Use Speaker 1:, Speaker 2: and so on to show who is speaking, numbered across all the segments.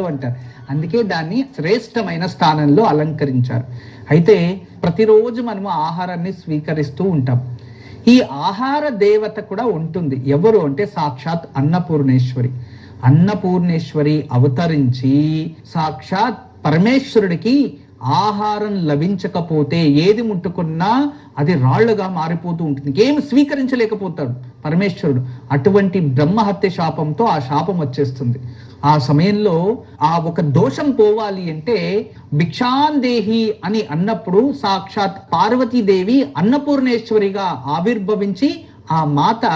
Speaker 1: అంటారు అందుకే దాన్ని శ్రేష్టమైన స్థానంలో అలంకరించారు. అయితే ప్రతిరోజు మనము ఆహారాన్ని స్వీకరిస్తూ ఉంటాం. ఈ ఆహార దేవత కూడా ఉంటుంది. ఎవరు అంటే సాక్షాత్ అన్నపూర్ణేశ్వరి. అన్నపూర్ణేశ్వరి అవతరించి సాక్షాత్ పరమేశ్వరుడికి ఆహారం లభించకపోతే ఏది ముట్టుకున్నా అది రాళ్ళుగా మారిపోతూ ఉంటుంది. ఏమి స్వీకరించలేకపోతాడు పరమేశ్వరుడు. అటువంటి బ్రహ్మహత్య శాపంతో ఆ శాపం వచ్చేస్తుంది. ఆ సమయంలో ఆ ఒక దోషం పోవాలి అంటే భిక్షాందేహి అని అన్నప్పుడు సాక్షాత్ పార్వతీదేవి అన్నపూర్ణేశ్వరిగా ఆవిర్భవించి ఆ మాత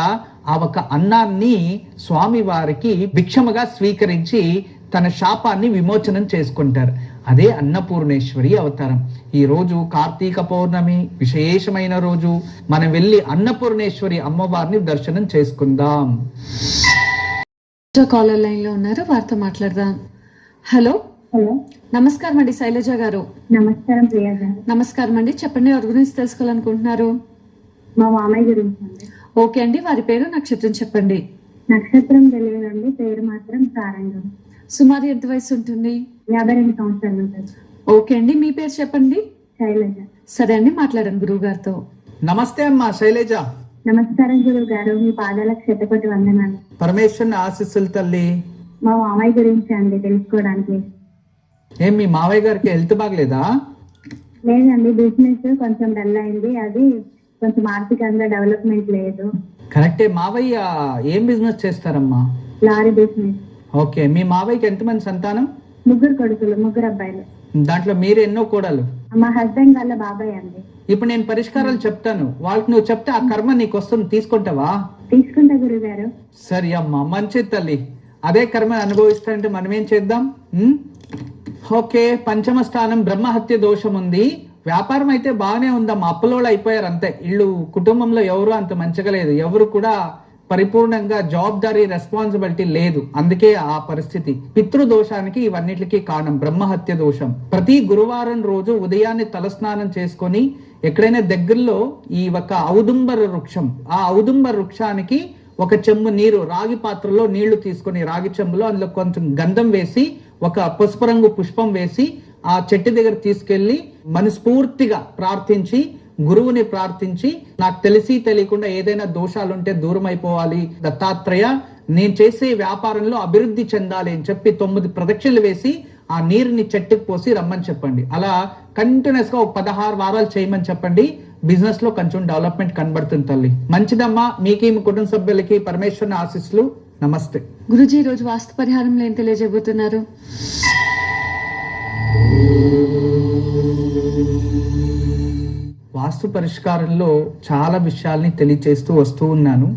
Speaker 1: ఆ ఒక అన్నాన్ని స్వామివారికి భిక్షముగా స్వీకరించి తన శాపాన్ని విమోచనం చేసుకుంటారు. అదే అన్నపూర్ణేశ్వరి అవతారం. ఈ రోజు కార్తీక పౌర్ణమి విశేషమైన రోజు. మనం వెళ్ళి అన్నపూర్ణేశ్వరి అమ్మవారిని దర్శనం చేసుకుందాం.
Speaker 2: కాలర్ లైన్లో ఉన్నారు. వారితో మాట్లాడదాం. హలో
Speaker 3: హలో
Speaker 2: నమస్కారం అండి శైలజ గారు.
Speaker 3: నమస్కారం ప్రియా గారు.
Speaker 2: నమస్కారం అండి. చెప్పండి ఎవరి గురించి తెలుసుకోవాలనుకుంటున్నారు?
Speaker 3: మా మామయ్య గురించి
Speaker 2: ఓకే అండి. వారి పేరు నక్షత్రం చెప్పండి.
Speaker 3: నక్షత్రం తెలియదండి. పేరు మాత్రం సారంగం.
Speaker 2: సుమారు ఎంత వయసు ఉంటుంది?
Speaker 3: యాభై రెండు సంవత్సరాలు ఉంటుంది.
Speaker 2: ఓకే అండి. మీ పేరు చెప్పండి?
Speaker 3: శైలజ.
Speaker 2: సరే అండి. మాట్లాడండి గురువు గారితో.
Speaker 1: నమస్తే అమ్మా శైలజ.
Speaker 3: నమస్కారం గురువు గారు మీ పాదాలకు శతకోటి వందనాలు.
Speaker 1: పరమేశ్వరుని ఆశీస్సులు తల్లి.
Speaker 3: మా మామయ్య గురించి అండి తెలుసుకోవడానికి.
Speaker 1: ఏం మీ మావయ్య గారికి హెల్త్ బాగలేదా?
Speaker 3: లేదండి బిజినెస్ కొంచెం డల్ అయింది. అది కొంచెం ఆర్థికంగా డెవలప్మెంట్ లేదు.
Speaker 1: కరెక్టే మావయ్య ఏం బిజినెస్ చేస్తారమ్మా?
Speaker 3: Lorry business.
Speaker 1: ఓకే మీ మావయ్యకి ఎంతమంది సంతానం?
Speaker 3: ముగ్గురు కొడుకులు ముగ్గురు అబ్బాయిలు.
Speaker 1: దాంట్లో మీరు ఎన్నో కోడలు?
Speaker 3: మా హస్బెండ్ వాళ్ళ బాబాయ్ అండి.
Speaker 1: ఇప్పుడు నేను పరిష్కారాలు చెప్తాను. వాళ్ళకి నువ్వు చెప్తే ఆ కర్మ నీకు వస్తుంది. తీసుకుంటావా?
Speaker 3: తీసుకుంటా
Speaker 1: సరే అమ్మా మంచిది తల్లి. అదే కర్మ అనుభవిస్తానంటే మనం ఏం చేద్దాం? ఓకే పంచమ స్థానం బ్రహ్మహత్య దోషం ఉంది. వ్యాపారం అయితే బాగానే ఉందమ్మా. అప్పులోళ్ళు అయిపోయారు అంతే. ఇళ్ళు కుటుంబంలో ఎవరు అంత మంచిగా లేదు ఎవరు కూడా పరిపూర్ణంగా జవాబారీ రెస్పాన్సిబిలిటీ లేదు. అందుకే ఆ పరిస్థితి. పితృదోషానికి ఇవన్నిటికీ కారణం బ్రహ్మహత్య దోషం. ప్రతి గురువారం రోజు ఉదయాన్నే తలస్నానం చేసుకొని ఎక్కడైనా దగ్గరలో ఈ ఒక ఔదుంబర వృక్షం ఆ ఔదుంబర వృక్షానికి ఒక చెంబు నీరు రాగి పాత్రలో నీళ్ళు తీసుకొని రాగి చెంబులో అందులో కొంచెం గంధం వేసి ఒక పసుపు రంగు పుష్పం వేసి ఆ చెట్టు దగ్గర తీసుకెళ్ళి మనస్ఫూర్తిగా ప్రార్థించి గురువుని ప్రార్థించి నాకు తెలిసి తెలియకుండా ఏదైనా దోషాలుంటే దూరం అయిపోవాలి దత్తాత్రేయ నేను చేసే వ్యాపారంలో అభివృద్ధి చెందాలి అని చెప్పి తొమ్మిది ప్రదక్షిణలు వేసి ఆ నీరుని చెట్టుకు పోసి రమ్మని చెప్పండి. అలా కంటిన్యూస్గా ఒక పదహారు వారాలు చేయమని చెప్పండి. బిజినెస్లో కొంచెం డెవలప్మెంట్ కనబడుతుంది తల్లి. మంచిదమ్మా మీకు మీ కుటుంబ సభ్యులకి పరమేశ్వరుని ఆశీస్సులు. నమస్తే.
Speaker 2: గురుజీ రోజు వాస్తు పరిహారంలో ఏం తెలియజేయబోతున్నారు.
Speaker 1: వాస్తు పరిష్కారంలో చాలా విషయాల్ని తెలియచేస్తూ వస్తూ ఉన్నాను.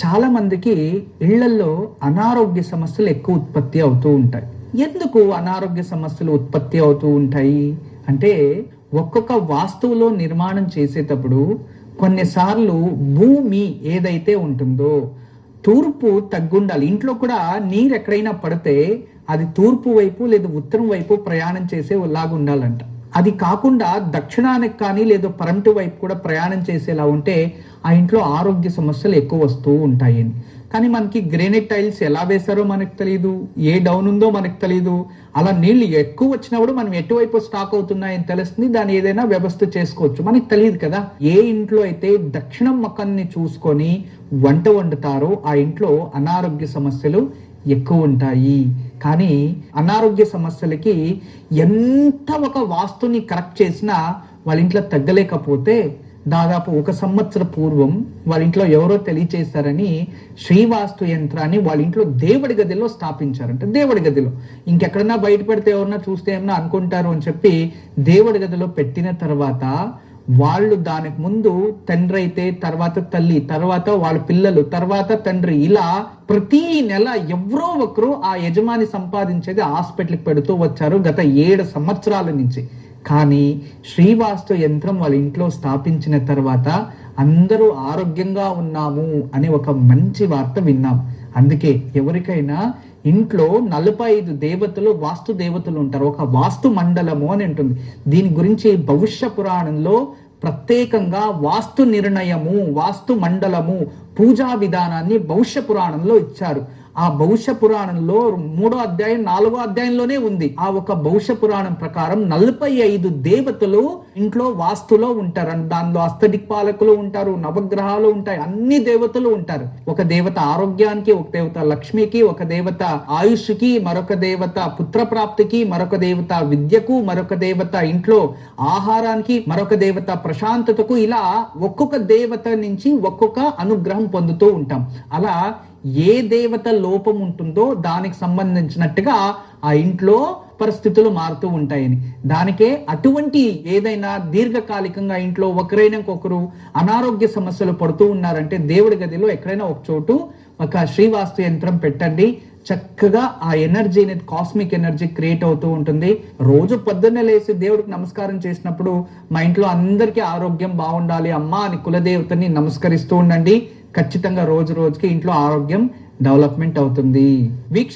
Speaker 1: చాలా మందికి ఇళ్ళలో అనారోగ్య సమస్యలు ఎక్కువ ఉత్పత్తి అవుతూ ఉంటాయి. ఎందుకు అనారోగ్య సమస్యలు ఉత్పత్తి అవుతూ ఉంటాయి? అంటే ఒక్కొక్క వాస్తువులో నిర్మాణం చేసేటప్పుడు కొన్నిసార్లు భూమి ఏదైతే ఉంటుందో తూర్పు తగ్గుండాలి. ఇంట్లో కూడా నీరు ఎక్కడైనా పడితే అది తూర్పు వైపు లేదా ఉత్తరం వైపు ప్రయాణం చేసే లాగా ఉండాలంట అది కాకుండా దక్షిణానికి కానీ లేదా పరంటు వైపు కూడా ప్రయాణం చేసేలా ఉంటే ఆ ఇంట్లో ఆరోగ్య సమస్యలు ఎక్కువ వస్తూ ఉంటాయి. కానీ మనకి గ్రేనైట్ టైల్స్ ఎలా వేశారో మనకు తెలియదు ఏ డౌన్ ఉందో మనకు తెలియదు అలా నీళ్ళు ఎక్కువ వచ్చినప్పుడు మనం ఎటువైపు స్టాక్ అవుతున్నాయని తెలుస్తుంది. దాన్ని ఏదైనా వ్యవస్థ చేసుకోవచ్చు. మనకి తెలియదు కదా. ఏ ఇంట్లో అయితే దక్షిణం మకాన్ని చూసుకొని వంట వండుతారో ఆ ఇంట్లో అనారోగ్య సమస్యలు ఎక్కువ ఉంటాయి. కానీ అనారోగ్య సమస్యలకి ఎంత ఒక వాస్తుని కరెక్ట్ చేసినా వాళ్ళ ఇంట్లో తగ్గలేకపోతే దాదాపు ఒక సంవత్సర పూర్వం వాళ్ళ ఇంట్లో ఎవరో తెలియచేశారని శ్రీవాస్తు యంత్రాన్ని వాళ్ళ ఇంట్లో దేవుడి గదిలో స్థాపించారంట. దేవుడి గదిలో. ఇంకెక్కడన్నా బయట పెడితే ఎవరన్నా చూస్తే ఏమన్నా అనుకుంటారు అని చెప్పి దేవుడి గదిలో పెట్టిన తర్వాత వాళ్ళు దానికి ముందు తండ్రి అయితే తర్వాత తల్లి తర్వాత వాళ్ళ పిల్లలు తర్వాత తండ్రి. ఇలా ప్రతి నెల ఎవరో ఒకరు ఆ యజమాని సంపాదించేది హాస్పిటల్కి పెడుతూ వచ్చారు గత ఏడు సంవత్సరాల నుంచి. కానీ శ్రీవాస్తు యంత్రం వాళ్ళ ఇంట్లో స్థాపించిన తర్వాత అందరూ ఆరోగ్యంగా ఉన్నాము అనే ఒక మంచి వార్త విన్నాం. అందుకే ఎవరికైనా ఇంట్లో నలభై ఐదు దేవతలు వాస్తు దేవతలు ఉంటారు. ఒక వాస్తు మండలము అని ఉంటుంది. దీని గురించి భవిష్య పురాణంలో ప్రత్యేకంగా వాస్తు నిర్ణయము వాస్తు మండలము పూజా విధానాన్ని భవిష్య పురాణంలో ఇచ్చారు. ఆ భవిష్య పురాణంలో మూడో అధ్యాయం నాలుగో అధ్యాయంలోనే ఉంది. ఆ ఒక భవిష్య పురాణం ప్రకారం నలభై ఐదు దేవతలు ఇంట్లో వాస్తులో ఉంటారు. అని దానిలో అష్టదిక్పాలకులు ఉంటారు నవగ్రహాలు ఉంటాయి అన్ని దేవతలు ఉంటారు. ఒక దేవత ఆరోగ్యానికి ఒక దేవత లక్ష్మికి ఒక దేవత ఆయుష్కి మరొక దేవత పుత్ర ప్రాప్తికి మరొక దేవత విద్యకు మరొక దేవత ఇంట్లో ఆహారానికి మరొక దేవత ప్రశాంతతకు ఇలా ఒక్కొక్క దేవత నుంచి ఒక్కొక్క అనుగ్రహం పొందుతూ ఉంటాం. అలా ఏ దేవత లోపం ఉంటుందో దానికి సంబంధించినట్టుగా ఆ ఇంట్లో పరిస్థితులు మారుతూ ఉంటాయని. దానికే అటువంటి ఏదైనా దీర్ఘకాలికంగా ఇంట్లో ఒకరైనా ఒకరు అనారోగ్య సమస్యలు పడుతూ ఉన్నారంటే దేవుడి గదిలో ఎక్కడైనా ఒక చోటు ఒక శ్రీవాస్తు యంత్రం పెట్టండి. చక్కగా ఆ ఎనర్జీ అనేది కాస్మిక్ ఎనర్జీ క్రియేట్ అవుతూ ఉంటుంది. రోజు పొద్దున్నే లేచి దేవుడికి నమస్కారం చేసినప్పుడు మా ఇంట్లో అందరికీ ఆరోగ్యం బాగుండాలి అమ్మా అని కులదేవతని నమస్కరిస్తూ ఉండండి. ఖచ్చితంగా రోజు రోజుకి ఇంట్లో ఆరోగ్యం డెవలప్మెంట్ అవుతుంది. వీక్ష